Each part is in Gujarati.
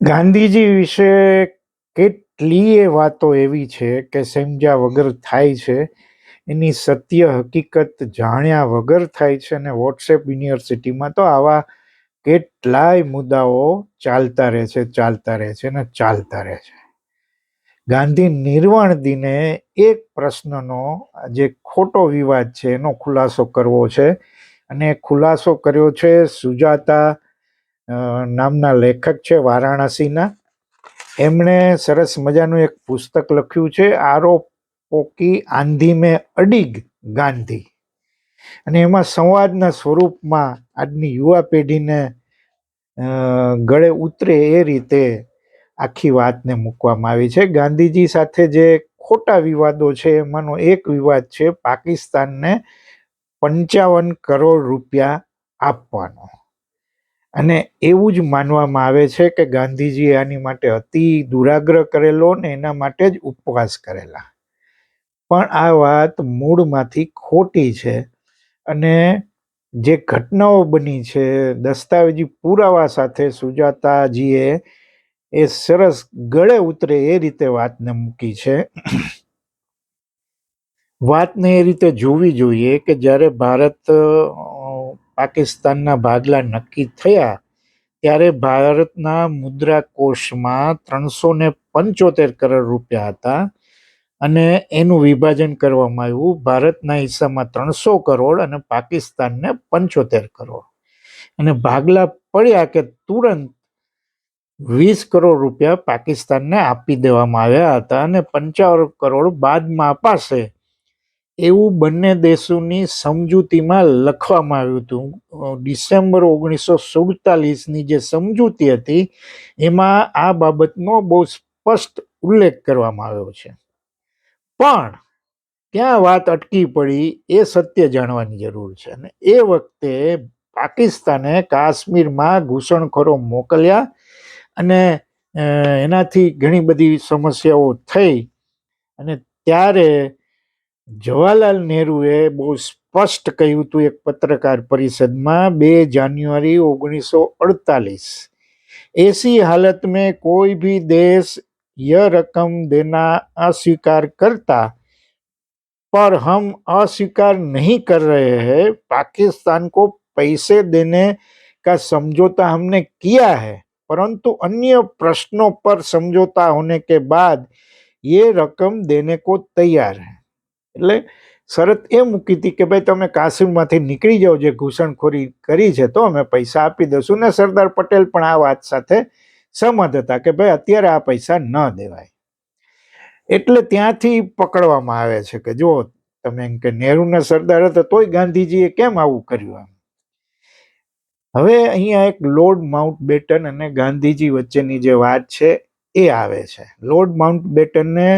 ગાંધીજી વિશે કેટલીય વાતો એવી છે કે સમજ્યા વગર થાય છે. એની સત્ય હકીકત જાણ્યા વગર થાય છે અને વોટ્સએપ યુનિવર્સિટીમાં તો આવા કેટલાય મુદ્દાઓ ચાલતા રહે છે, ચાલતા રહે છે અને ચાલતા રહે છે. ગાંધી નિર્વાણ દિને એક પ્રશ્નનો જે ખોટો વિવાદ છે એનો ખુલાસો કરવો છે અને ખુલાસો કર્યો છે સુજાતા નામના લેખક છે વારાણસીના. એમણે સરસ મજાનું એક પુસ્તક લખ્યું છે આરોપોકી આંધી મેં અડીગ ગાંધી. અને એમાં સંવાદના સ્વરૂપમાં આજની યુવા પેઢીને ગળે ઉતરે એ રીતે આખી વાતને મૂકવામાં આવી છે. ગાંધીજી સાથે જે ખોટા વિવાદો છે, એમાંનો એક વિવાદ છે, પાકિસ્તાનને પંચાવન કરોડ રૂપિયા આપવાનો. અને એવું જ માનવામાં આવે છે કે ગાંધીજીએ આની માટે અતિ દુરાગ્રહ કરેલો ને એના માટે જ ઉપવાસ કરેલા. પણ આ વાત મૂળમાંથી ખોટી છે અને જે ઘટનાઓ બની છે, દસ્તાવેજી પુરાવા સાથે સુજાતાજીએ એ સરસ ગળે ઉતરે એ રીતે વાતને મૂકી છે. વાતને એ રીતે જોવી જોઈએ કે જ્યારે ભારત પાકિસ્તાનના ભાગલા નક્કી થયા ત્યારે ભારતના મુદ્રા કોષમાં ત્રણસો ને પંચોતેર કરોડ રૂપિયા હતા અને એનું વિભાજન કરવામાં આવ્યું. ભારતના હિસ્સામાં ત્રણસો કરોડ અને પાકિસ્તાનને પંચોતેર કરોડ. અને ભાગલા પડ્યા કે તુરંત વીસ કરોડ રૂપિયા પાકિસ્તાનને આપી દેવામાં આવ્યા હતા અને પંચાવન કરોડ બાદમાં અપાશે એવું બંને દેશોની સમજૂતીમાં લખવામાં આવ્યું હતું. ડિસેમ્બર ઓગણીસો સુડતાલીસની જે સમજૂતી હતી, એમાં આ બાબતનો બહુ સ્પષ્ટ ઉલ્લેખ કરવામાં આવ્યો છે. પણ ક્યાં વાત અટકી પડી એ સત્ય જાણવાની જરૂર છે અને એ વખતે પાકિસ્તાને કાશ્મીરમાં ઘૂસણખોરો મોકલ્યા અને એનાથી ઘણી બધી સમસ્યાઓ થઈ અને ત્યારે જવાહરલાલ નહેરુએ બહુ સ્પષ્ટ કહ્યું હતું એક પત્રકાર પરિષદમાં બે જાન્યુઆરી ઓગણીસો અડતાલીસ ऐसी हालत में कोई भी देश यह रकम देना अस्वीकार करता पर हम अस्वीकार नहीं कर रहे हैं पाकिस्तान को पैसे देने का समझौता हमने किया है परंतु अन्य प्रश्नों पर समझौता होने के बाद ये रकम देने को तैयार है એટલે શરત એ મૂકી હતી કે ભાઈ તમે કાશ્મીરમાંથી નીકળી જાઓ જે ઘૂસણખોરી કરી છે, તો અમે પૈસા આપી દઈશું. ને સરદાર પટેલ પણ આ વાત સાથે સહમત હતા કે ભાઈ અત્યારે આ પૈસા ન દેવાય. એટલે ત્યાંથી પકડવામાં આવે છે કે જો તમે એમ કે નહેરુના સરદાર હતા તોય ગાંધીજીએ કેમ આવું કર્યું એમ? હવે અહીંયા એક લોર્ડ માઉન્ટ બેટન અને ગાંધીજી વચ્ચેની જે વાત છે એ આવે છે. લોર્ડ માઉન્ટ બેટને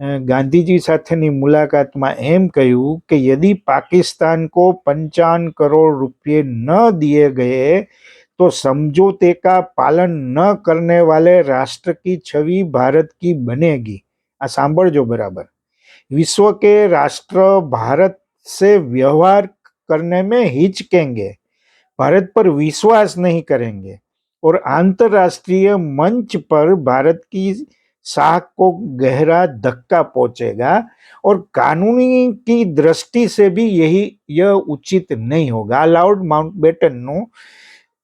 गांधी સાથેની મુલાકાતમાં એમ કહ્યું કે यदि पाकिस्तान को पंचावन करोड़ रुपये न दिए गए तो समझौते का पालन न करने वाले राष्ट्र की छवि भारत की बनेगी આ સાંભળજો બરાબર विश्व के राष्ट्र भारत से व्यवहार करने में हिचकेंगे भारत पर विश्वास नहीं करेंगे और अंतर्राष्ट्रीय मंच पर भारत की साख को गहरा धक्का पहुंचेगा और कानूनी की दृष्टि से भी यही यह उचित नहीं होगा આ લાઉડ માઉન્ટ બેટનનું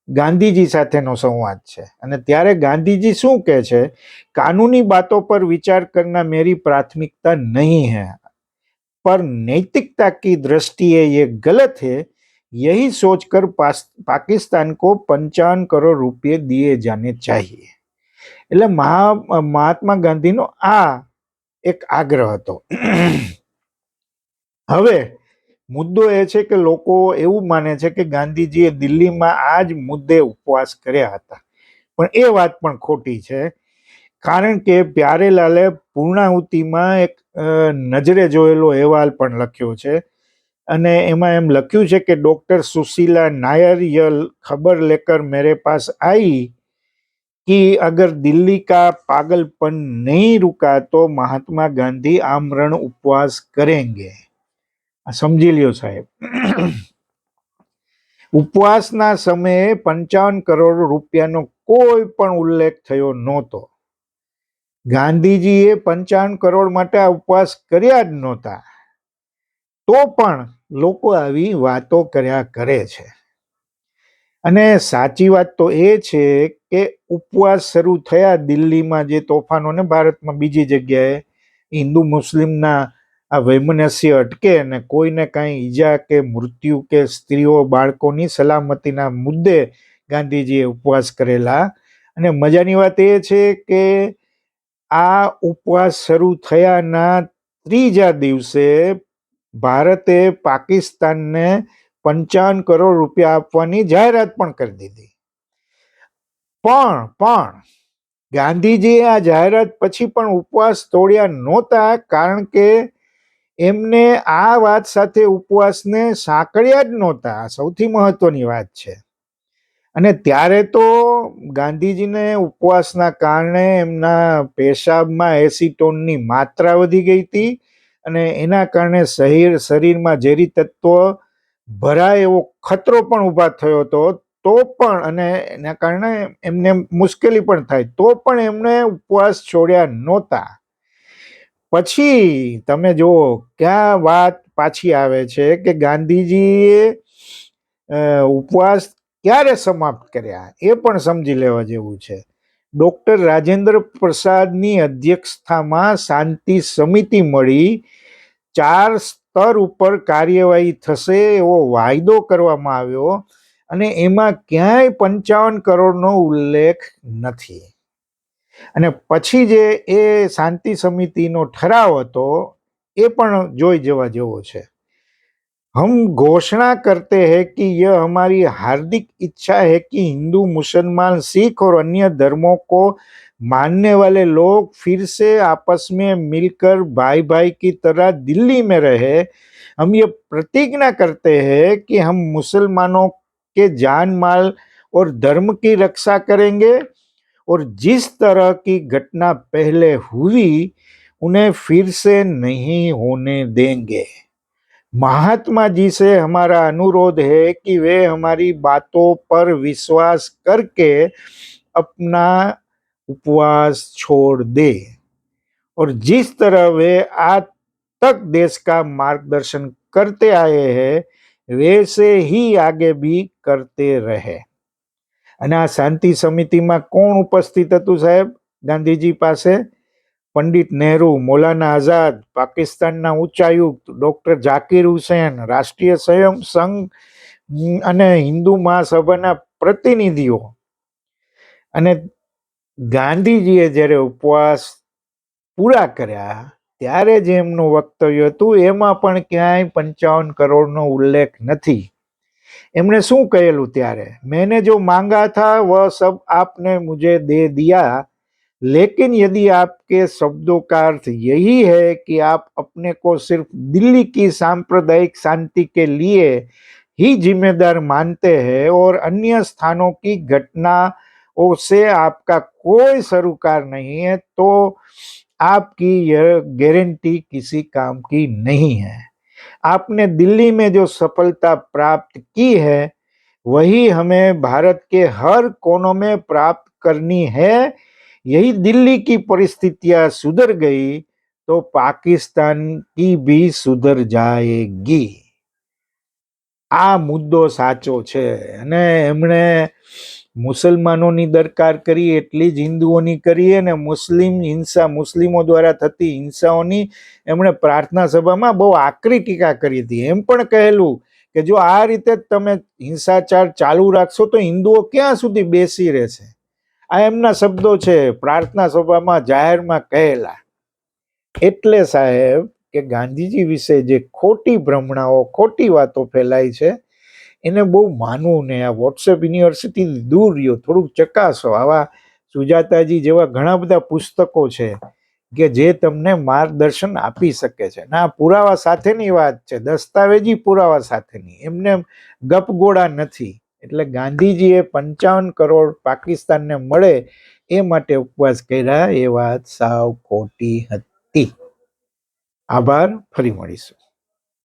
ગાંધીજી સાથેનો સંવાદ છે અને ત્યારે ગાંધીજી શું કહે છે कानूनी बातों पर विचार करना मेरी प्राथमिकता नहीं है पर नैतिकता की दृष्टि है ये गलत है यही सोचकर पास- पाकिस्तान को पंचावन करोड़ रुपए दिए जाने चाहिए એટલે મહા, મહાત્મા ગાંધીનો આ એક આગ્રહ હતો. હવે મુદ્દો એ છે કે લોકો એવું માને છે કે ગાંધીજીએ દિલ્હીમાં આ જ મુદ્દે ઉપવાસ કર્યા હતા. પણ એ વાત પણ ખોટી છે. કારણ કે પ્યારેલાલે પૂર્ણાહુતિમાં એક નજરે જોયેલો અહેવાલ પણ લખ્યો છે. અને એમાં એમ લખ્યું છે કે ડૉક્ટર સુશીલા નાયરિયલ ખબર લેકર મેરે પાસ આવી कि अगर दिल्ली का पागलपन नहीं रुका तो महात्मा गांधी आमरण उपवास करेंगे આ સમજી લ્યો સાહેબ ઉપવાસના સમયે પંચાવન કરોડ રૂપિયાનો કોઈ પણ ઉલ્લેખ થયો નહોતો ગાંધીજીએ પંચાવન કરોડ માટે આ ઉપવાસ કર્યા જ નહોતા તો પણ લોકો આવી વાતો કર્યા કરે છે અને સાચી વાત તો એ છે કે ઉપવાસ શરૂ થયા દિલ્હીમાં જે તોફાનો ને ભારતમાં બીજી જગ્યાએ, હિન્દુ મુસ્લિમના આ વૈમનસ્ય અટકે અને કોઈને કાંઈ ઈજા કે મૃત્યુ કે સ્ત્રીઓ બાળકોની સલામતીના મુદ્દે ગાંધીજીએ ઉપવાસ કરેલા. અને મજાની વાત એ છે કે આ ઉપવાસ શરૂ થયાના ત્રીજા દિવસે ભારતે પાકિસ્તાનને પંચાવન કરોડ રૂપિયા આપવાની જાહેરાત પણ કરી દીધી. પણ પણ, ગાંધીજીએ આ જાહેરાત પછી પણ ઉપવાસ તોડ્યા નહોતા કારણ કે એમને આ વાત સાથે ઉપવાસને સાંકળ્યા જ નહોતા. સૌથી મહત્વની વાત છે. અને ત્યારે તો ગાંધીજીને ઉપવાસના કારણે એમના પેશાબમાં એસિટોનની માત્રા વધી ગઈ હતી અને એના કારણે શરીર, શરીરમાં ઝેરી તત્વો ભરાય એવો ખતરો પણ ઊભા થયો હતો, તો પણ અને એના કારણે એમને મુશ્કેલી પણ થાય, તો પણ એમણે ઉપવાસ છોડ્યા નહોતા. પછી તમે જુઓ, ક્યાં વાત પાછી આવે છે કે ગાંધીજીએ ઉપવાસ ક્યારે સમાપ્ત કર્યા? એ પણ સમજી લેવા જેવું છે. ડોક્ટર રાજેન્દ્ર પ્રસાદની અધ્યક્ષતામાં શાંતિ સમિતિ મળી, ચાર સ્તર ઉપર કાર્યવાહી થશે એવો વાયદો કરવામાં આવ્યો અને એમાં ક્યાંય પંચાવન કરોડનો ઉલ્લેખ નથી અને પછી જે એ શાંતિ સમિતિનો ઠરાવ હતો એ પણ જોઈ જવા જેવો છે हम घोषणा करते हैं कि यह हमारी हार्दिक इच्छा है कि हिंदू मुसलमान सिख और अन्य धर्मों को मानने वाले लोग फिर से आपस में मिलकर भाई भाई की तरह दिल्ली में रहे। हम ये प्रतिज्ञा करते हैं कि हम मुसलमानों के जान माल और धर्म की रक्षा करेंगे और जिस तरह की घटना पहले हुई, उन्हें फिर से नहीं होने देंगे। महात्मा जी से हमारा अनुरोध है कि वे हमारी बातों पर विश्वास करके अपना उपवास छोड़ दे और जिस तरह वे आज तक देश का मार्गदर्शन करते आए हैं वैसे ही आगे भी करते रहे અને આ શાંતિ સમિતિમાં કોણ ઉપસ્થિત હતું સાહેબ ગાંધીજી પાસે પંડિત નહેરુ મૌલાના આઝાદ પાકિસ્તાનના ઉચ્ચાયુક્ત ડોક્ટર ઝાકીર હુસેન રાષ્ટ્રીય સ્વયં સંઘ ઉમ, અને હિન્દુ મહાસભાના પ્રતિનિધિઓ અને ગાંધીજીએ જ્યારે ઉપવાસ પૂરા કર્યા ત્યારે જે એમનું વક્તવ્ય હતું એમાં પણ ક્યાંય પંચાવન કરોડનો ઉલ્લેખ નથી એમણે શું કહેલું ત્યારે मैंने जो मांगा था वह सब आपने मुझे दे दिया लेकिन यदि आपके शब्दों का अर्थ यही है कि आप अपने को सिर्फ दिल्ली की सांप्रदायिक शांति के लिए ही जिम्मेदार मानते हैं और अन्य स्थानों की घटनाओं से आपका कोई सरोकार नहीं है तो आपकी यह गारंटी किसी काम की नहीं है आपने दिल्ली में जो सफलता प्राप्त की है वही हमें भारत के हर कोनों में प्राप्त करनी है यही दिल्ली की परिस्थितियां सुधर गई तो पाकिस्तान की भी सुधर जाएगी આ મુદ્દો સાચો છે અને એમણે મુસલમાનોની દરકાર કરી એટલી જ હિન્દુઓની કરી અને મુસ્લિમ હિંસા, મુસ્લિમો દ્વારા થતી હિંસાઓની એમણે પ્રાર્થના સભામાં બહુ આકરી ટીકા કરી હતી. એમ પણ કહેલું કે જો આ રીતે તમે હિંસાચાર ચાલુ રાખશો તો હિન્દુઓ ક્યાં સુધી બેસી રહેશે? આ એમના શબ્દો છે, પ્રાર્થના સભામાં જાહેરમાં કહેલા. એટલે સાહેબ કે ગાંધીજી વિશે જે ખોટી ભ્રમણાઓ, ખોટી વાતો ફેલાય છે એને બહુ માનવું ને આ વોટ્સએપ યુનિવર્સિટી દૂર રહ્યો. થોડુંક ચકાસો. આવા સુજાતાજી જેવા ઘણા બધા પુસ્તકો છે કે જે તમને માર્ગદર્શન આપી શકે છે. ના પુરાવા સાથેની વાત છે. દસ્તાવેજી પુરાવા સાથેની. એમને ગપગોળા નથી. એટલે ગાંધીજીએ પંચાવન કરોડ પાકિસ્તાનને મળે એ માટે ઉપવાસ કર્યા. એ વાત સાવ ખોટી હતી. આભાર. ફરી મળીશું.